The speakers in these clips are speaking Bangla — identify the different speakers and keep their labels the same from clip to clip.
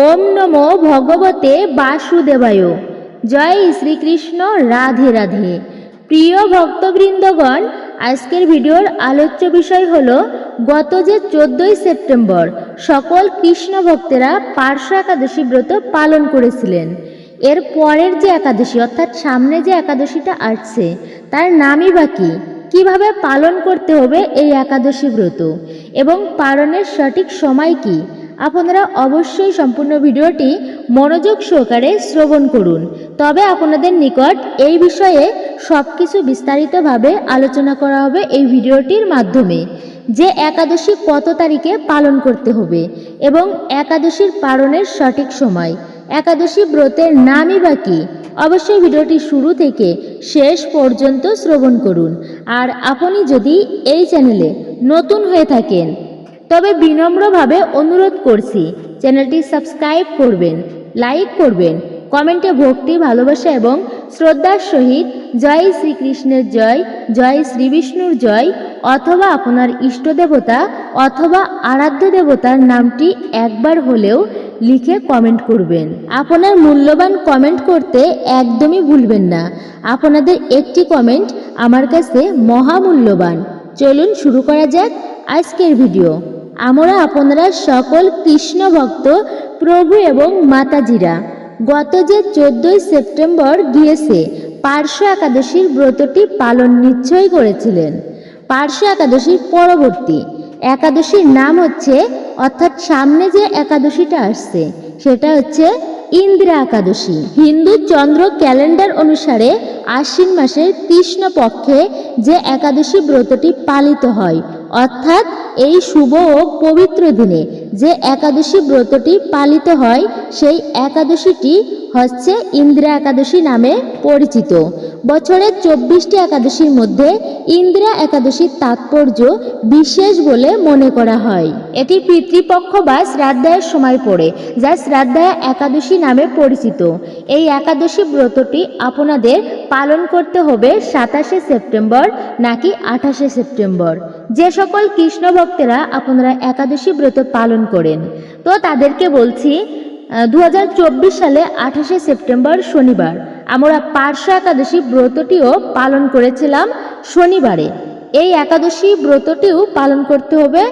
Speaker 1: ওম নমো ভগবতে বাসুদেবায়। জয় শ্রীকৃষ্ণ রাধে রাধে। প্রিয় ভক্তবৃন্দগণ, আজকের ভিডিওর আলোচ্য বিষয় হল গত যে চোদ্দই সেপ্টেম্বর, সকল কৃষ্ণ ভক্তেরা পার্শ্ব একাদশী ব্রত পালন করেছিলেন। এর পরের যে একাদশী, অর্থাৎ সামনে যে একাদশীটা আসছে, তার নামই বা কী? কীভাবে পালন করতে হবে এই একাদশী ব্রত? এবং পালনের সঠিক সময় কি? আপনারা অবশ্যই সম্পূর্ণ ভিডিওটি মনোযোগ সহকারে শ্রবণ করুন। তবে আপনাদের নিকট এই বিষয়ে সব কিছু বিস্তারিতভাবে আলোচনা করা হবে এই ভিডিওটির মাধ্যমে, যে একাদশী কত তারিখে পালন করতে হবে এবং একাদশীর পালনের সঠিক সময়। একাদশী ব্রতের নামই বা কী? অবশ্যই ভিডিওটি শুরু থেকে শেষ পর্যন্ত শ্রবণ করুন। আর আপনি যদি এই চ্যানেলে নতুন হয়ে থাকেন তবে বিনম্রভাবে অনুরোধ করছি, চ্যানেলটি সাবস্ক্রাইব করবেন, লাইক করবেন, কমেন্টে ভক্তি, ভালোবাসা এবং শ্রদ্ধার সহিত জয় শ্রীকৃষ্ণের জয় জয় শ্রীবিষ্ণুর জয় অথবা আপনার ইষ্ট দেবতা অথবা আরাধ্য দেবতার নামটি একবার হলেও লিখে কমেন্ট করবেন। আপনার মূল্যবান কমেন্ট করতে একদমই ভুলবেন না। আপনাদের একটি কমেন্ট আমার কাছে মহামূল্যবান। চলুন শুরু করা যাক আজকের ভিডিও। আমরা আপনারা সকল কৃষ্ণ ভক্ত, প্রভু এবং মাতাজিরা, গত যে চোদ্দই সেপ্টেম্বর গিয়েছে, পার্শ্ব একাদশীর ব্রতটি পালন নিশ্চয় করেছিলেন। পার্শ্ব একাদশীর পরবর্তী একাদশীর নাম হচ্ছে, অর্থাৎ সামনে যে একাদশীটা আসছে, সেটা হচ্ছে ইন্দিরা একাদশী। হিন্দু চন্দ্র ক্যালেন্ডার অনুসারে আশ্বিন মাসের কৃষ্ণ পক্ষে যে একাদশী ব্রতটি পালিত হয়, অর্থাৎ এই শুভ ও পবিত্র দিনে যে একাদশী ব্রতটি পালিত হয়, সেই একাদশীটি হচ্ছে ইন্দিরা একাদশী নামে পরিচিত। বছরের চব্বিশটি একাদশীর মধ্যে ইন্দিরা একাদশীর তাৎপর্য বিশেষ বলে মনে করা হয়। এটি পিতৃপক্ষ বা শ্রাদ্ধায়ের সময় পড়ে, যা শ্রাদ্ধায় একাদশী নামে পরিচিত। এই একাদশী ব্রতটি আপনাদের পালন করতে হবে সাতাশে সেপ্টেম্বর নাকি আঠাশে সেপ্টেম্বর। যে সকল কৃষ্ণ ভক্তেরা আপনারা একাদশী ব্রত পালন করেন, তো তাদেরকে বলছি দুহাজার চব্বিশ সালে আঠাশে সেপ্টেম্বর শনিবার আমরা পার্শ্ব একাদশী ব্রতটিও পালন করেছিলাম শনিবারে। এই একাদশী ব্রতটিও পালন করতে হবে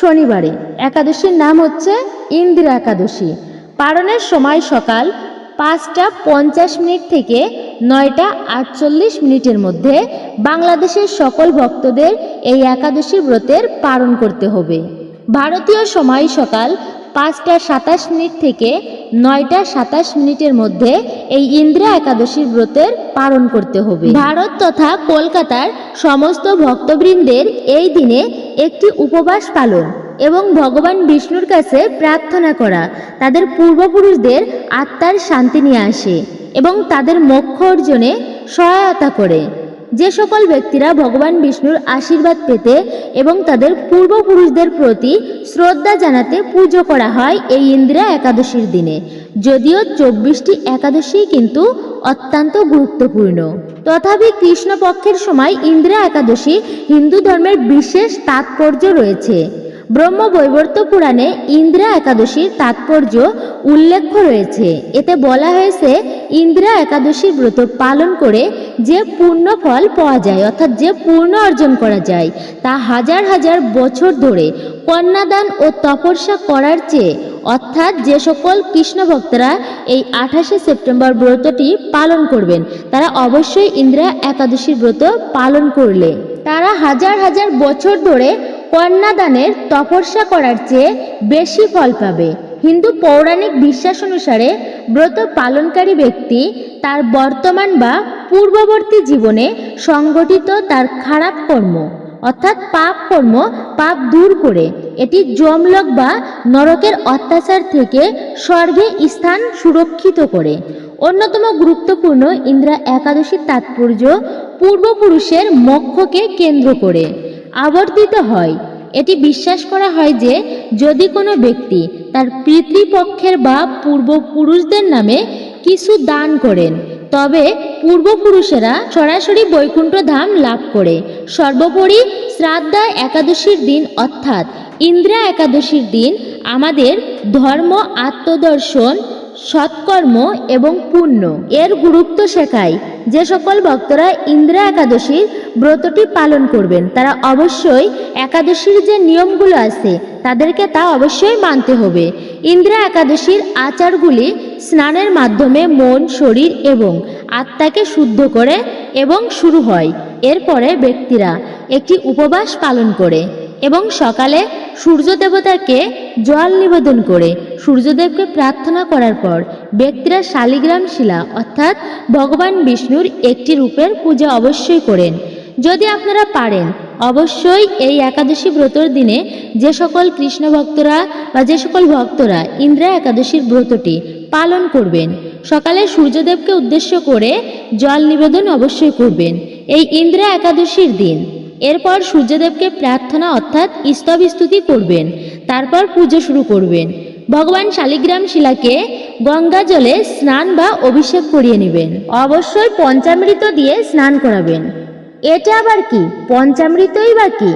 Speaker 1: শনিবারে। একাদশীর নাম হচ্ছে ইন্দিরা একাদশী। পালনের সময় সকাল পাঁচটা পঞ্চাশ মিনিট থেকে নয়টা আটচল্লিশ মিনিটের মধ্যে বাংলাদেশের সকল ভক্তদের এই একাদশী ব্রতের পালন করতে হবে। ভারতীয় সময় সকাল পাঁচটা সাতাশ মিনিট থেকে নয়টা সাতাশ মিনিটের মধ্যে এই ইন্দিরা একাদশীর ব্রতের পালন করতে হবে। ভারত তথা কলকাতার সমস্ত ভক্তবৃন্দের এই দিনে একটি উপবাস পালন। এবং ভগবান বিষ্ণুর কাছে প্রার্থনা করা। তাদের পূর্বপুরুষদের আত্মার শান্তি নিয়ে আসে এবং তাদের মোক্ষ অর্জনে সহায়তা করে। যে সকল ব্যক্তিরা ভগবান বিষ্ণুর আশীর্বাদ পেতে এবং তাদের পূর্বপুরুষদের প্রতি শ্রদ্ধা জানাতে পুজো করা হয় এই ইন্দিরা একাদশীর দিনে। যদিও চব্বিশটি একাদশী কিন্তু অত্যন্ত গুরুত্বপূর্ণ। তথাপি কৃষ্ণপক্ষের সময় ইন্দিরা একাদশী হিন্দু ধর্মের বিশেষ তাৎপর্য রয়েছে। ব্রহ্ম বৈবর্ত পুরাণে ইন্দিরা একাদশীর তাৎপর্য উল্লেখ রয়েছে। এতে বলা হয়েছে, ইন্দিরা একাদশীর ব্রত পালন করে যে পূর্ণ ফল পাওয়া যায়, অর্থাৎ যে পূর্ণ অর্জন করা যায়, তা হাজার হাজার বছর ধরে কন্যাদান ও তপস্যা করার চেয়ে, অর্থাৎ যে সকল কৃষ্ণ ভক্তরা এই আঠাশে সেপ্টেম্বর ব্রতটি পালন করবেন, তারা অবশ্যই ইন্দিরা একাদশীর ব্রত পালন করলে। তারা হাজার হাজার বছর ধরে কন্যাদানের তপস্যা করার চেয়ে বেশি ফল পাবে। হিন্দু পৌরাণিক বিশ্বাস অনুসারে ব্রত পালনকারী ব্যক্তি তার বর্তমান বা পূর্ববর্তী জীবনে সংগঠিত তার খারাপ কর্ম, অর্থাৎ পাপ কর্ম, পাপ দূর করে। এটি জমলক বা নরকের অত্যাচার থেকে স্বর্গে স্থান সুরক্ষিত করে। অন্যতম গুরুত্বপূর্ণ ইন্দ্রা একাদশীর তাৎপর্য পূর্বপুরুষের মোক্ষকে কেন্দ্র করে। আবর্তিত হয়। এটি বিশ্বাস করা হয় যে, যদি কোনো ব্যক্তি তার পিতৃপক্ষের বা পূর্বপুরুষদের নামে কিছু দান করেন, তবে পূর্বপুরুষেরা সরাসরি বৈকুণ্ঠ ধাম লাভ করে। সর্বোপরি শ্রাদ্ধা একাদশীর দিন অর্থাৎ ইন্দ্রা একাদশীর দিন আমাদের ধর্ম আত্মদর্শন সৎকর্ম এবং পুণ্য। এর গুরুত্ব শেখায় যে সকল ভক্তরা ইন্দ্রা একাদশীর ব্রতটি পালন করবেন, তারা অবশ্যই একাদশীর যে নিয়মগুলো আছে, তাদেরকে তা অবশ্যই মানতে হবে। ইন্দ্রা একাদশীর আচারগুলি স্নানের মাধ্যমে মন, শরীর এবং আত্মাকে শুদ্ধ করে এবং শুরু হয়। এরপরে ব্যক্তিরা একটি উপবাস পালন করে এবং সকালে সূর্য দেবতাকে জল নিবেদন করে। সূর্যদেবকে প্রার্থনা করার পর ব্যক্তিরা শালিগ্রাম শিলা, অর্থাৎ ভগবান বিষ্ণুর একটি রূপের পূজা অবশ্যই করেন। যদি আপনারা পারেন, অবশ্যই এই একাদশী ব্রতর দিনে যে সকল কৃষ্ণ ভক্তরা বা যে সকল ভক্তরা ইন্দ্রা একাদশীর ব্রতটি পালন করবেন, সকালে সূর্যদেবকে উদ্দেশ্য করে জল নিবেদন অবশ্যই করবেন এই ইন্দ্রা একাদশীর দিন। এরপর সূর্যদেবকে প্রার্থনা, অর্থাৎ স্তব স্তুতি করবেন, তারপর পুজো শুরু করবেন। ভগবান শালিগ্রাম শিলাকে গঙ্গা জলে স্নান বা অভিষেক করিয়ে নেবেন। অবশ্যই পঞ্চামৃত দিয়ে স্নান করাবেন। এটা আবার কি? পঞ্চামৃতই বা কি?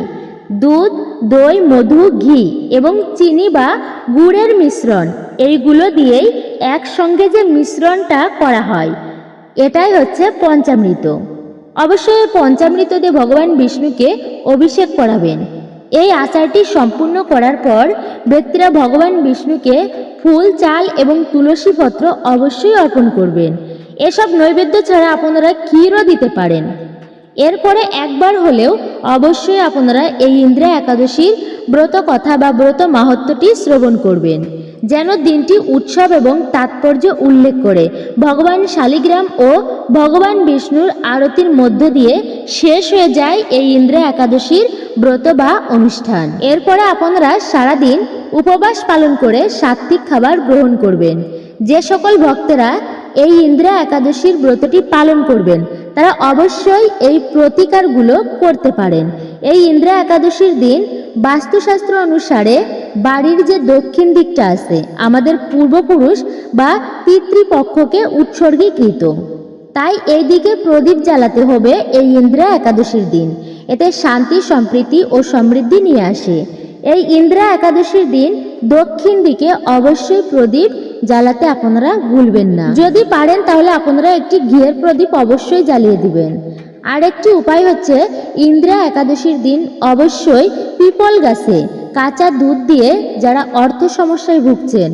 Speaker 1: দুধ, দই, মধু, ঘি এবং চিনি বা গুড়ের মিশ্রণ, এইগুলো দিয়েই একসঙ্গে যে মিশ্রণটা করা হয়, এটাই হচ্ছে পঞ্চামৃত। অবশ্যই পঞ্চামৃত দিয়ে ভগবান বিষ্ণুকে অভিষেক করাবেন। এই আচারটি সম্পূর্ণ করার পর ব্যক্তিরা ভগবান বিষ্ণুকে ফুল, চাল এবং তুলসী পত্র অবশ্যই অর্পণ করবেন। এসব নৈবেদ্য ছাড়া আপনারা ক্ষীরও দিতে পারেন। এরপরে একবার হলেও অবশ্যই আপনারা এই ইন্দ্রা একাদশীর ব্রত কথা বা ব্রত মাহাত্ম্যটি শ্রবণ করবেন, যেন দিনটি উৎসব এবং তাৎপর্য উল্লেখ করে। ভগবান শালিগ্রাম ও ভগবান বিষ্ণুর আরতির মধ্য দিয়ে শেষ হয়ে যায় এই ইন্দ্রা একাদশীর ব্রত বা অনুষ্ঠান। এরপরে আপনারা সারাদিন উপবাস পালন করে সাত্বিক খাবার গ্রহণ করবেন। যে সকল ভক্তরা এই ইন্দ্রা একাদশীর ব্রতটি পালন করবেন, তারা অবশ্যই এই প্রতিকারগুলো করতে পারেন। এই ইন্দ্রা একাদশীর দিন বাস্তুশাস্ত্র অনুসারে বাড়ির যে দক্ষিণ দিকটা আছে, আমাদের পূর্বপুরুষ বা পিতৃপক্ষকে উৎসর্গীকৃত। তাই এই দিকে প্রদীপ জ্বালাতে হবে এই ইন্দ্রা একাদশীর দিন। এতে শান্তি, সম্প্রীতি ও সমৃদ্ধি নিয়ে আসে। এই ইন্দ্রা একাদশীর দিন দক্ষিণ দিকে অবশ্যই প্রদীপ জ্বালাতে আপনারা ভুলবেন না। যদি পারেন তাহলে আপনারা একটি ঘিয়ের প্রদীপ অবশ্যই জ্বালিয়ে দিবেন। আরেকটি উপায় হচ্ছে ইন্দ্রা একাদশীর দিন অবশ্যই পিপল গাছে কাঁচা দুধ দিয়ে যারা অর্থ সমস্যায় ভুগছেন,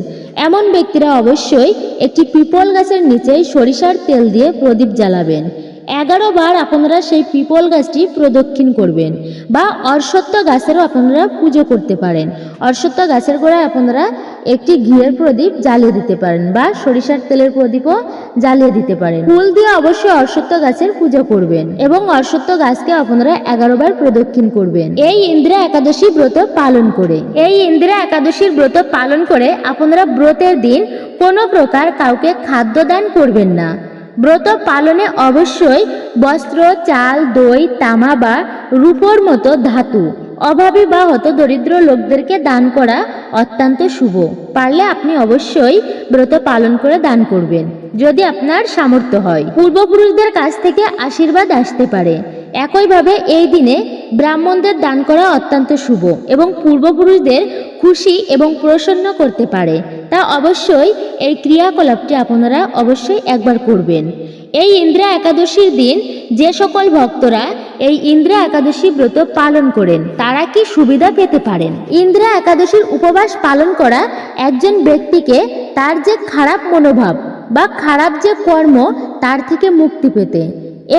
Speaker 1: এমন ব্যক্তিরা অবশ্যই একটি পিপল গাছের নিচেই সরিষার তেল দিয়ে প্রদীপ জ্বালাবেন। এগারো বার আপনারা সেই পিপল গাছটি প্রদক্ষিণ করবেন বা অশ্বত্থ গাছেরও আপনারা পুজো করতে পারেন। অশ্বত্থ গাছের গোড়ায় আপনারা একটি ঘিয়ের প্রদীপ জ্বালিয়ে দিতে পারেন বা সরিষার তেলের প্রদীপও জ্বালিয়ে দিতে পারেন। ফুল দিয়ে অবশ্যই অশ্বত্থ গাছের পুজো করবেন এবং অশ্বত্থ গাছকে আপনারা এগারো বার প্রদক্ষিণ করবেন। এই ইন্দিরা একাদশী ব্রত পালন করে। এই ইন্দিরা একাদশীর ব্রত পালন করে আপনারা ব্রতের দিন কোনো প্রকার কাউকে খাদ্য দান করবেন না। ব্রত পালনে অবশ্যই বস্ত্র, চাল, দই, তামা বা রূপোর মতো ধাতু। অভাবী বা হত দরিদ্র লোকদেরকে দান করা অত্যন্ত শুভ। পারলে আপনি অবশ্যই ব্রত পালন করে দান করবেন, যদি আপনার সামর্থ্য হয়। পূর্বপুরুষদের কাছ থেকে আশীর্বাদ আসতে পারে। একইভাবে এই দিনে ব্রাহ্মণদের দান করা অত্যন্ত শুভ এবং পূর্বপুরুষদের খুশি এবং প্রসন্ন করতে পারে, তা অবশ্যই এই ক্রিয়াকলাপটি আপনারা অবশ্যই একবার করবেন। এই ইন্দ্রা একাদশীর দিন যে সকল ভক্তরা এই ইন্দ্রা একাদশী ব্রত পালন করেন, তারা কি সুবিধা পেতে পারেন? ইন্দ্রা একাদশীর উপবাস পালন করা একজন ব্যক্তিকে তার যে খারাপ মনোভাব বা খারাপ যে কর্ম, তার থেকে মুক্তি পেতে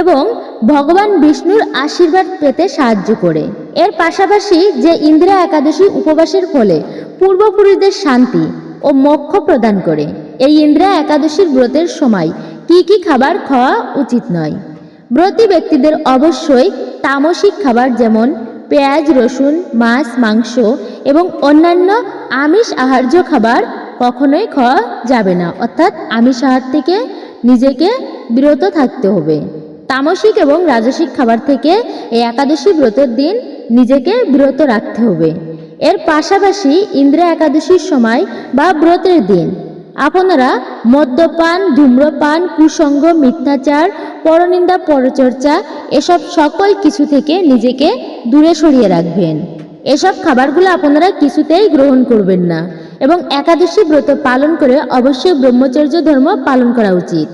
Speaker 1: এবং ভগবান বিষ্ণুর আশীর্বাদ পেতে সাহায্য করে। এর পাশাপাশি যে ইন্দিরা একাদশী উপবাসের ফলে পূর্বপুরুষদের শান্তি ও মোক্ষ প্রদান করে, এই ইন্দিরা একাদশীর ব্রতের সময় কি কি খাবার খাওয়া উচিত নয়? ব্রতী ব্যক্তিদের অবশ্যই তামসিক খাবার যেমন পেঁয়াজ, রসুন, মাছ, মাংস এবং অন্যান্য আমিষ আহার্য খাবার কখনোই খাওয়া যাবে না। অর্থাৎ আমিষ আহার থেকে নিজেকে বিরত থাকতে হবে। তামসিক এবং রাজসিক খাবার থেকে এই একাদশী ব্রতের দিন নিজেকে বিরত রাখতে হবে। এর পাশাপাশি ইন্দ্রা একাদশীর সময় বা ব্রতের দিন। আপনারা মদ্যপান, ধূম্রপান কুসঙ্গ মিথ্যাচার, পরনিন্দা, পরচর্চা এসব সকল কিছু থেকে নিজেকে দূরে সরিয়ে রাখবেন। এসব খাবারগুলো আপনারা কিছুতেই গ্রহণ করবেন না এবং একাদশী ব্রত পালন করে অবশ্যই ব্রহ্মচর্য ধর্ম পালন করা উচিত।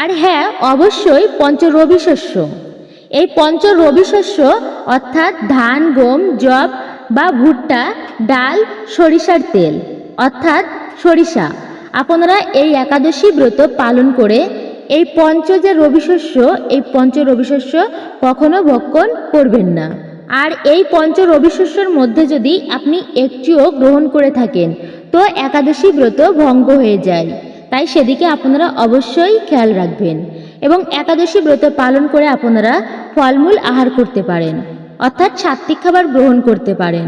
Speaker 1: আর হ্যাঁ অবশ্যই পঞ্চ রবি শস্য এই পঞ্চ রবি শস্য অর্থাৎ ধান, গম জব বা ভুট্টা, ডাল, সরিষার তেল, অর্থাৎ সরিষা। আপনারা এই একাদশী ব্রত পালন করে এই পঞ্চ যে রবি শস্য এই পঞ্চ রবি শস্য কখনো ভক্ষণ করবেন না। আর এই পঞ্চ রবি শস্যের মধ্যে যদি আপনি একটিও গ্রহণ করে থাকেন, তো একাদশী ব্রত ভঙ্গ হয়ে যায়। তাই সেদিকে আপনারা অবশ্যই খেয়াল রাখবেন এবং একাদশী ব্রত পালন করে আপনারা ফলমূল আহার করতে পারেন, অর্থাৎ সাত্বিক খাবার গ্রহণ করতে পারেন।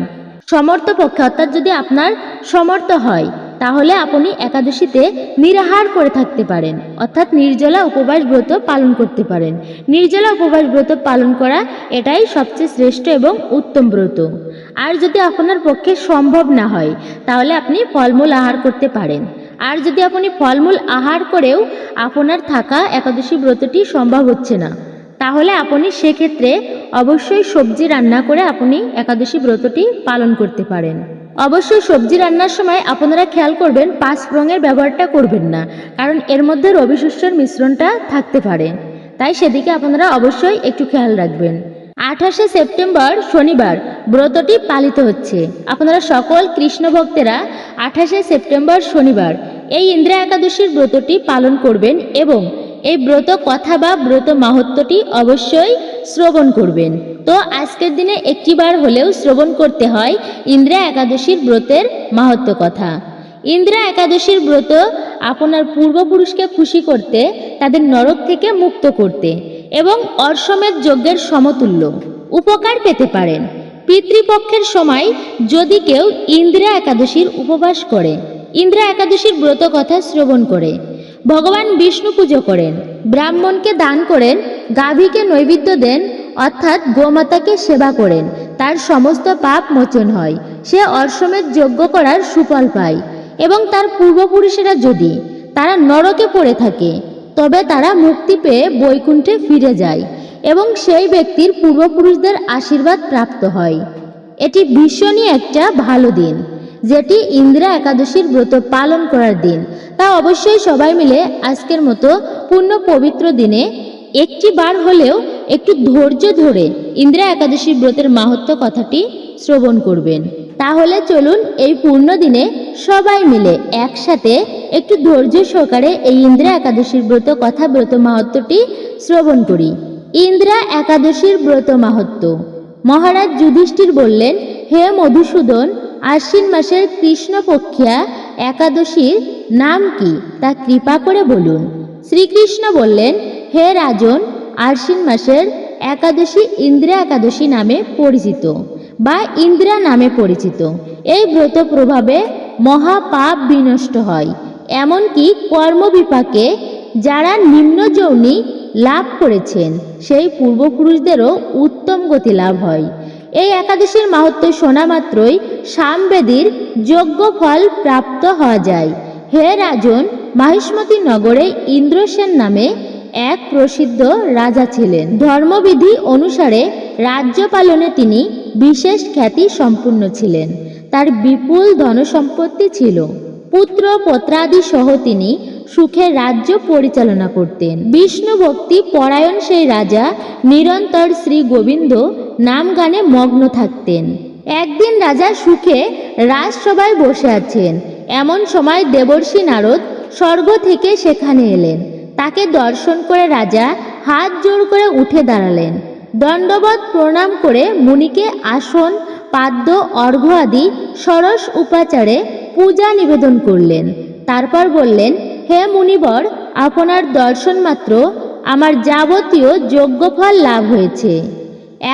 Speaker 1: সমর্থ পক্ষে, অর্থাৎ যদি আপনার সমর্থ হয়, তাহলে আপনি একাদশীতে নিরাহার করে থাকতে পারেন, অর্থাৎ নির্জলা উপবাস ব্রত পালন করতে পারেন। নির্জলা উপবাস ব্রত পালন করা এটাই সবচেয়ে শ্রেষ্ঠ এবং উত্তম ব্রত। আর যদি আপনার পক্ষে সম্ভব না হয়, তাহলে আপনি ফলমূল আহার করতে পারেন। আর যদি আপনি ফলমূল আহার করেও আপনার থাকা একাদশী ব্রতটি সম্ভব হচ্ছে না, তাহলে আপনি সেক্ষেত্রে অবশ্যই সবজি রান্না করে আপনি একাদশী ব্রতটি পালন করতে পারেন। অবশ্যই সবজি রান্নার সময় আপনারা খেয়াল করবেন, পাঁচ রঙের ব্যবহারটা করবেন না, কারণ এর মধ্যে রবি শস্যের মিশ্রণটা থাকতে পারে। তাই সেদিকে আপনারা অবশ্যই একটু খেয়াল রাখবেন। আঠাশে সেপ্টেম্বর শনিবার ব্রতটি পালিত হচ্ছে। আপনারা সকল কৃষ্ণ ভক্তেরা আঠাশে সেপ্টেম্বর শনিবার এই ইন্দ্রা একাদশীর ব্রতটি পালন করবেন এবং এই ব্রত কথা বা ব্রত মাহাত্ম্যটি অবশ্যই শ্রবণ করবেন। তো আজকের দিনে একটিবার হলেও শ্রবণ করতে হয় ইন্দ্রা একাদশীর ব্রতের মাহাত্ম্য কথা। ইন্দ্রা একাদশীর ব্রত আপনার পূর্বপুরুষকে খুশি করতে, তাদের নরক থেকে মুক্ত করতে। এবং অর্শমের যজ্ঞের সমতুল্য। উপকার পেতে পারেন। পিতৃপক্ষের সময় যদি কেউ ইন্দ্রা একাদশীর উপবাস করে ইন্দ্রা একাদশীর ব্রত কথা শ্রবণ করে, ভগবান বিষ্ণু পুজো করেন, ব্রাহ্মণকে দান করেন, গাভীকে নৈবেদ্য দেন, অর্থাৎ গোমাতাকে সেবা করেন, তার সমস্ত পাপ মোচন হয়। সে অর্শমের যজ্ঞ করার সুফল পায়। এবং তার পূর্বপুরুষেরা যদি, তারা নরকে পড়ে থাকে তবে তারা মুক্তি পেয়ে বৈকুণ্ঠে ফিরে যায় এবং সেই ব্যক্তির পূর্বপুরুষদের আশীর্বাদ প্রাপ্ত হয়। এটি ভীষণই একটা ভালো দিন, যেটি ইন্দিরা একাদশীর ব্রত পালন করার দিন। তা অবশ্যই সবাই মিলে আজকের মতো পূর্ণ পবিত্র দিনে একটি বার হলেও একটু ধৈর্য ধরে ইন্দিরা একাদশীর ব্রতের মাহাত্ম্য কথাটি শ্রবণ করবেন। তাহলে চলুন এই পূর্ণ দিনে সবাই মিলে একসাথে একটু ধৈর্য সহকারে এই ইন্দ্রা একাদশীর ব্রত কথা ব্রত মাহাত্ম্যটি শ্রবণ করি। ইন্দ্রা একাদশীর ব্রত মাহাত্ম্য মহারাজ যুধিষ্ঠির বললেন, হে মধুসূদন, আশ্বিন মাসের কৃষ্ণপক্ষিয়া একাদশীর নাম কি তা কৃপা করে বলুন। শ্রীকৃষ্ণ বললেন, হে রাজন, আশ্বিন মাসের একাদশী ইন্দ্রা একাদশী নামে পরিচিত। বা ইন্দ্রা নামে পরিচিত। এই ব্রত প্রভাবে মহাপাপ বিনষ্ট হয়। এমনকি কর্মবিপাকে যারা নিম্ন যৌনি লাভ করেছেন, সেই পূর্বপুরুষদেরও উত্তম গতি লাভ হয়। এই একাদশীর মাহাত্ম শোনা মাত্রই সামবেদীর যোগ্য ফল প্রাপ্ত হওয়া যায়। হে রাজন, মাহিষ্মতী নগরে ইন্দ্রসেন নামে এক প্রসিদ্ধ রাজা ছিলেন। ধর্মবিধি অনুসারে রাজ্য পালনে তিনি বিশেষ খ্যাতি সম্পূর্ণ ছিলেন। তার বিপুল ধনসম্পত্তি ছিল। পুত্র পত্রাদি সহ তিনি সুখে রাজ্য পরিচালনা করতেন। বিষ্ণু ভক্তি পরায়ণ সেই রাজা নিরন্তর শ্রী গোবিন্দ নাম গানে মগ্ন থাকতেন। একদিন রাজা সুখে রাজসভায় বসে আছেন। এমন সময় দেবর্ষী নারদ স্বর্গ থেকে সেখানে এলেন। তাকে দর্শন করে রাজা হাত জোর করে উঠে দাঁড়ালেন। দণ্ডবত প্রণাম করে মুনিকে আসন, পাদ্য অর্ঘ্য আদি, সরস উপাচারে পূজা নিবেদন করলেন। তারপর বললেন, হে মুনিবর, আপনার দর্শন মাত্র, আমার যাবতীয় যোগ্যফল লাভ হয়েছে।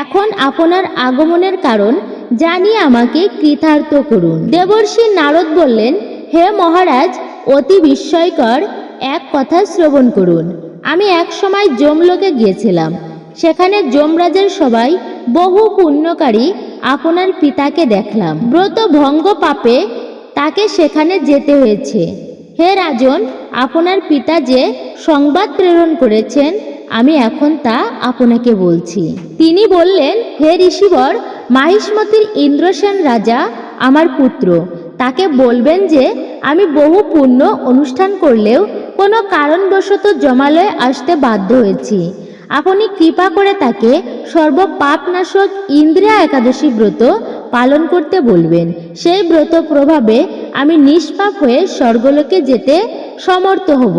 Speaker 1: এখন আপনার আগমনের কারণ জানিয়ে আমাকে কৃতার্থ করুন। দেবর্ষি নারদ বললেন, হে মহারাজ, অতি বিস্ময়কর এক কথা শ্রবণ করুন। আমি এক সময় যমলোকে গিয়েছিলাম। সেখানে যমরাজের সবাই বহু পুণ্যকারী আপনার পিতাকে দেখলাম। ব্রত ভঙ্গ পাপে তাকে সেখানে যেতে হয়েছে। হে রাজন, আপনার পিতা যে সংবাদ প্রেরণ করেছেন, আমি এখন তা আপনাকে বলছি। তিনি বললেন, হে ঋষিবর, মাহিষ্মতির ইন্দ্রসেন রাজা আমার পুত্র তাকে বলবেন যে, আমি বহু পূর্ণ অনুষ্ঠান করলেও কোনো কারণবশত জমালয়ে আসতে বাধ্য হয়েছি। আপনি কৃপা করে তাকে সর্বপাপনাশক ইন্দ্রিয়া একাদশী ব্রত পালন করতে বলবেন। সেই ব্রত প্রভাবে আমি নিষ্পাপ হয়ে স্বর্গলোকে যেতে সমর্থ হব।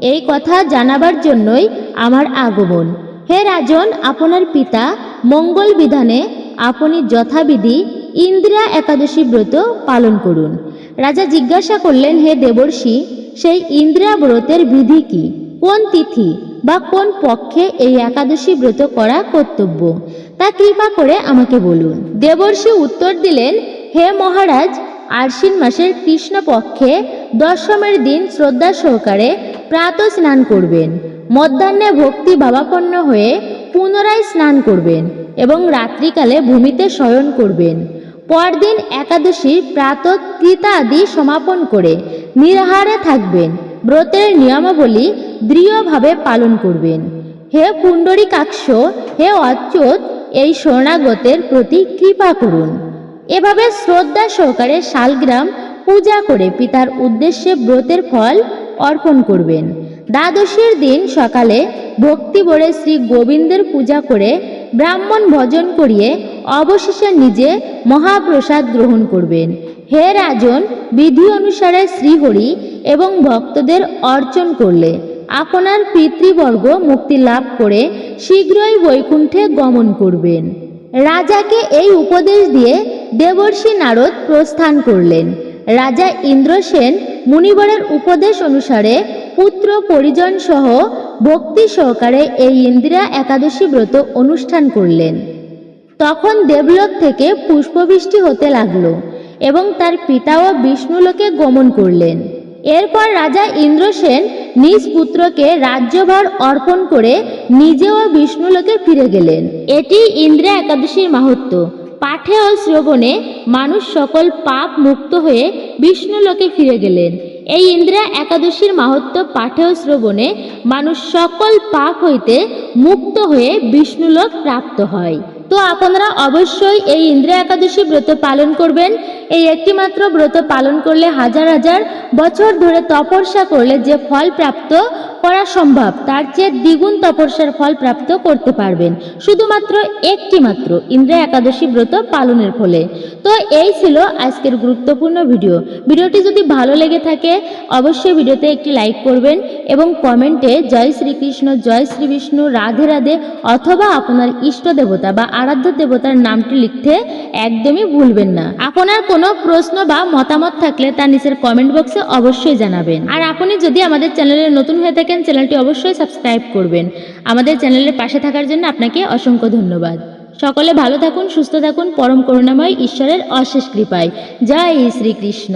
Speaker 1: এই কথা জানাবার জন্যই আমার আগমন। হে রাজন, আপনার পিতা মঙ্গল বিধানে আপনি যথাবিধি ইন্দিরা একাদশী ব্রত পালন করুন। রাজা জিজ্ঞাসা করলেন, হে দেবর্ষি, সেই ইন্দিরা ব্রতের বিধি কি? কোন তিথি বা কোন পক্ষে এই একাদশী ব্রত করা কর্তব্য? তা কৃপা করে আমাকে বলুন। দেবর্ষি উত্তর দিলেন, হে মহারাজ, আশ্বিন মাসের কৃষ্ণ পক্ষে দশমের দিন শ্রদ্ধা সহকারে প্রাত স্নান করবেন। মধ্যাহ্নে ভক্তি ভাবাপন্ন হয়ে পুনরায় স্নান করবেন এবং রাত্রিকালে ভূমিতে শয়ন করবেন। পরদিন একাদশীর প্রাত কৃতা আদি সমাপন করে নিরাহারে থাকবেন। ব্রতের নিয়মাবলী দৃঢ়ভাবে পালন করবেন। হে পুণ্ডরীকাক্ষ হে অচ্যুত, এই শরণাগতের প্রতি কৃপা করুন। এভাবে শ্রদ্ধা সহকারে শালগ্রাম পূজা করে পিতার উদ্দেশ্যে ব্রতের ফল অর্পণ করবেন। দ্বাদশীর দিন সকালে ভক্তি ভরে শ্রী গোবিন্দের পূজা করে ব্রাহ্মণ ভজন করিয়ে অবশেষে নিজে মহাপ্রসাদ গ্রহণ করবেন। হে রাজন, বিধি অনুসারে শ্রীহরি এবং ভক্তদের অর্চন করলে আপনার পিতৃবর্গ মুক্তি লাভ করে শীঘ্রই বৈকুণ্ঠে গমন করবেন। রাজাকে এই উপদেশ দিয়ে দেবর্ষি নারদ প্রস্থান করলেন। রাজা ইন্দ্রসেন মুনিবরের উপদেশ অনুসারে পুত্র পরিজন সহ ভক্তি সহকারে এই ইন্দিরা একাদশী ব্রত অনুষ্ঠান করলেন। তখন দেবলোক থেকে পুষ্পবৃষ্টি হতে লাগল এবং তার পিতাও বিষ্ণুলোকে গমন করলেন। এরপর রাজা ইন্দ্রসেন নিজ পুত্রকে রাজ্যভার অর্পণ করে নিজেও বিষ্ণুলোকে ফিরে গেলেন। এটি ইন্দ্রা একাদশীর মাহাত্ম্য। পাঠে ও শ্রবণে মানুষ সকল পাপ মুক্ত হয়ে বিষ্ণুলোকে ফিরে গেলেন। এই ইন্দ্রা একাদশীর মাহাত্ম্য পাঠে শ্রবণে মানুষ সকল পাক হইতে মুক্ত হয়ে বিষ্ণুলোক প্রাপ্ত হয়। তো আপনারা অবশ্যই এই ইন্দ্রা একাদশী ব্রত পালন করবেন। এই একটিমাত্র ব্রত পালন করলে হাজার হাজার বছর ধরে তপস্যা করলে যে ফল প্রাপ্ত করা সম্ভব, তার চেয়ে দ্বিগুণ তপস্যার ফল প্রাপ্ত করতে পারবেন। শুধুমাত্র একটি মাত্র, ইন্দ্রা একাদশী ব্রত পালনের ফলে। তো এই ছিল আজকের গুরুত্বপূর্ণ ভিডিও। ভিডিওটি যদি ভালো লেগে থাকে, অবশ্যই ভিডিওতে একটি লাইক করবেন এবং কমেন্টে জয় শ্রীকৃষ্ণ, জয় শ্রী বিষ্ণু, রাধে রাধে অথবা আপনার ইষ্ট দেবতা বা আরাধ্য দেবতার নামটি লিখতে একদমই ভুলবেন না। আপনার কোনো প্রশ্ন বা মতামত থাকলে তা নিচের কমেন্ট বক্সে অবশ্যই জানাবেন। আর আপনি যদি আমাদের চ্যানেলে নতুন হয়ে থাকেন চ্যানেলটি অবশ্যই সাবস্ক্রাইব করবেন। আমাদের চ্যানেলের পাশে থাকার জন্য আপনাকে অসংখ্য ধন্যবাদ। সকলে ভালো থাকুন, সুস্থ থাকুন। পরম করুণাময় ঈশ্বরের অশেষ কৃপায়। জয় শ্রীকৃষ্ণ।